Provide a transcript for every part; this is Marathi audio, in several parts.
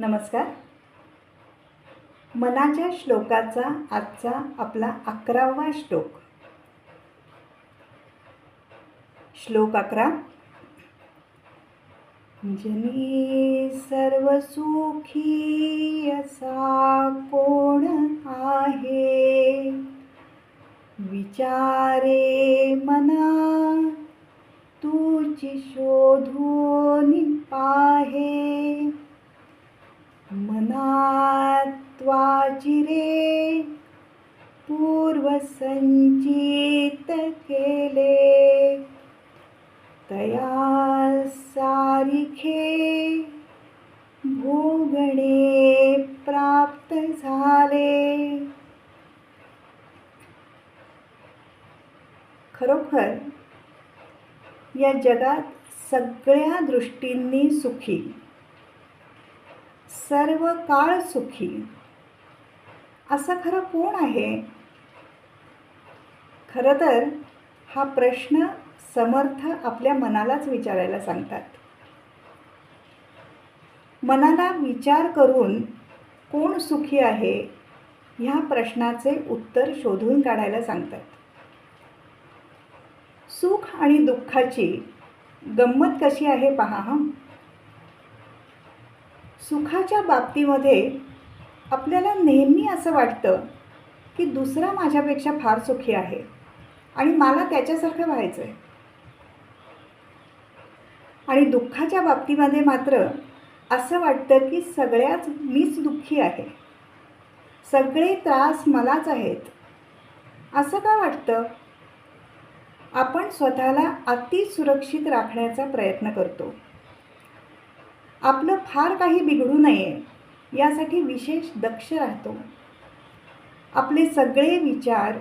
नमस्कार. मनाच्या श्लोकाचा आजचा आपला अकरावा श्लोक. श्लोक अकरा. जनी सर्व सुखी असा कोण आहे? विचारे मना तुझी शोधून पाहे. मनात्वाची रे. पूर्वसंचित केले. तया सारिखे. भोगणे प्राप्त झाले. खरोखर या जगात सगळ्या दृष्टींनी सुखी. सर्व काळ सुखी. असं खरं कोण आहे? खरं तर हा प्रश्न समर्थ आपल्या मनालाच विचारायला सांगतात. मनाला विचार करून कोण सुखी आहे ह्या प्रश्नाचे उत्तर शोधून काढायला सांगतात. सुख आणि दुःखाची गंमत कशी आहे पहा हां. सुखाच्या बाबतीमध्ये आपल्याला नेहमी असं वाटतं की दुसरा माझ्यापेक्षा फार सुखी आहे आणि मला त्याच्यासारखं व्हायचं आहे. आणि दुःखाच्या बाबतीमध्ये मात्र असं वाटतं की सगळ्याच मीच दुःखी आहे. सगळे त्रास मलाच आहेत. असं का वाटतं? आपण स्वतःला अति सुरक्षित राखण्याचा प्रयत्न करतो. आपलं फार काही बिघडू नये. यासाठी विशेष दक्ष राहतो. आपले सगळे विचार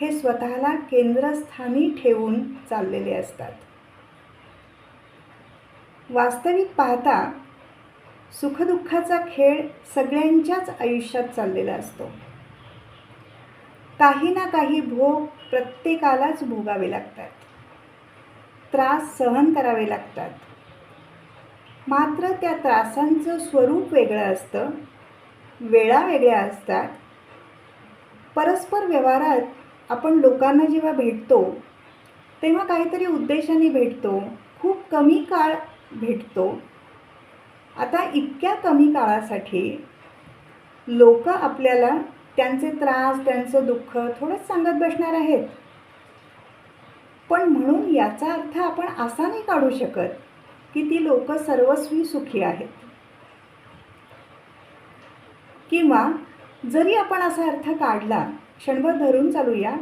हे स्वतःला केंद्रस्थानी ठेवून चाललेले असतात. वास्तविक पाहता सुखदुःखाचा खेळ सगळ्यांच्याच आयुष्यात चाललेला असतो. काही ना काही भोग प्रत्येकालाच भोगावे लागतात. त्रास सहन करावे लागतात. मात्र त्या त्रासांचं स्वरूप वेगळं असतं. वेळा वेगळ्या असतात. परस्पर व्यवहारात आपण लोकांना जेव्हा भेटतो तेव्हा काहीतरी उद्देशाने भेटतो. खूप कमी काळ भेटतो. आता इतक्या कमी काळासाठी लोक आपल्याला त्यांचे त्रास त्यांचं दुःख थोडंच सांगत बसणार आहेत. पण म्हणून याचा अर्थ आपण असा नाही काढू शकत. की ती लोक सर्वस्वी सुखी आहेत. किंवा जरी आपण असा अर्थ काढला क्षणभर धरून चालूया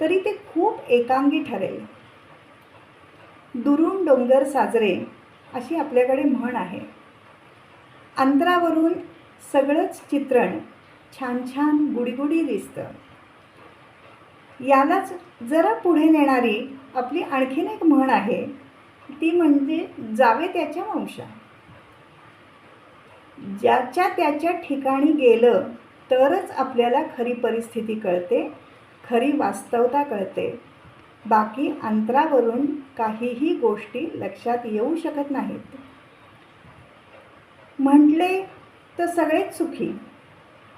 तरी ते खूप एकांगी ठरेल. दुरून डोंगर साजरे अशी आपल्याकडे म्हण आहे. अंतरावरून सगळंच चित्रण छान छान गुडीगुडी दिसतं. यालाच जरा पुढे नेणारी आपली आणखीन एक म्हण आहे ती म्हणजे जावे त्याच्या वंशा. ज्याच्या त्याच्या ठिकाणी गेलं तरच आपल्याला खरी परिस्थिती कळते खरी वास्तवता कळते. बाकी अंतरावरून काहीही गोष्टी लक्षात येऊ शकत नाहीत. म्हटले तर सगळेच सुखी.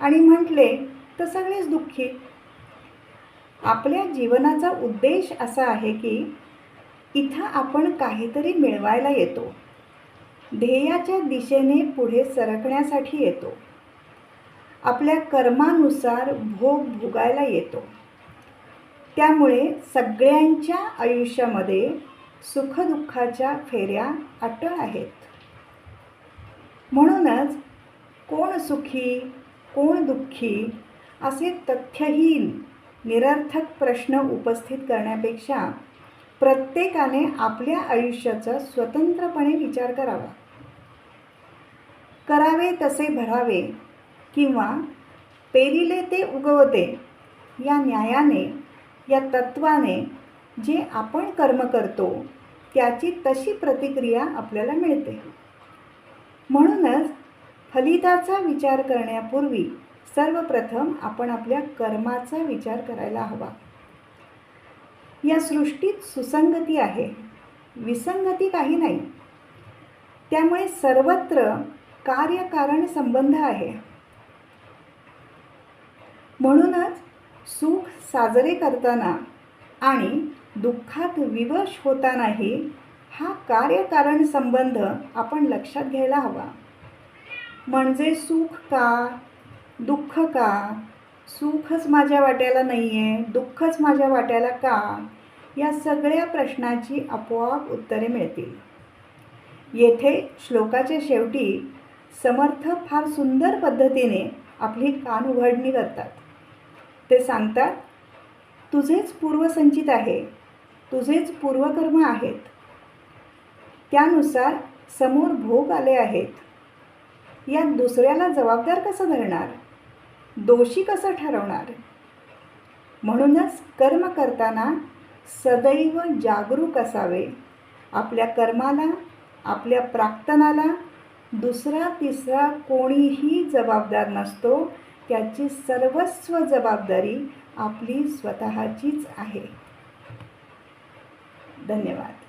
आणि म्हटले तर सगळेच दुःखी. आपल्या जीवनाचा उद्देश असा आहे की इथं आपण काहीतरी मिळवायला येतो. ध्येयाच्या दिशेने पुढे सरकण्यासाठी येतो. आपल्या कर्मानुसार भोग भोगायला येतो. त्यामुळे सगळ्यांच्या आयुष्यामध्ये सुखदुःखाच्या फेऱ्या अटळ आहेत. म्हणूनच कोण सुखी कोण दुःखी असे तथ्यहीन निरर्थक प्रश्न उपस्थित करण्यापेक्षा प्रत्येकाने आपल्या आयुष्याचा स्वतंत्रपणे विचार करावा. करावे तसे भरावे किंवा पेरिले ते उगवते या न्यायाने या तत्वाने जे आपण कर्म करतो त्याची तशी प्रतिक्रिया आपल्याला मिळते. म्हणूनच फलिताचा विचार करण्यापूर्वी सर्वप्रथम आपण आपल्या कर्माचा विचार करायला हवा. या सृष्टीत सुसंगती आहे. विसंगती काही नाही. त्यामुळे सर्वत्र कार्यकारण संबंध आहे. म्हणूनच सुख साजरे करताना आणि दुःखात विवश होतानाही हा कार्यकारण संबंध आपण लक्षात घ्यायला हवा. म्हणजे सुख का दुःख का सुखच माझ्या वाट्याला नाही आहे दुःखच माझ्या वाट्याला का? या सगळ्या प्रश्नाची आपोआप उत्तरे मिळतील. येथे श्लोकाच्या शेवटी समर्थ फार सुंदर पद्धतीने आपली कान उघडणी करतात. ते सांगतात तुझेच पूर्वसंचित आहे तुझेच पूर्वकर्म आहेत. त्यानुसार समोर भोग आले आहेत. यात दुसऱ्याला जबाबदार कसं धरणार? दोषी कसं ठरवणार? म्हणूनच कर्म करताना सदैव जागरूक असावे. आपल्या कर्माला आपल्या प्राक्तनाला दुसरा तिसरा कोणीही जबाबदार नसतो त्याची सर्वस्व जबाबदारी आपली स्वतःचीच आहे. धन्यवाद.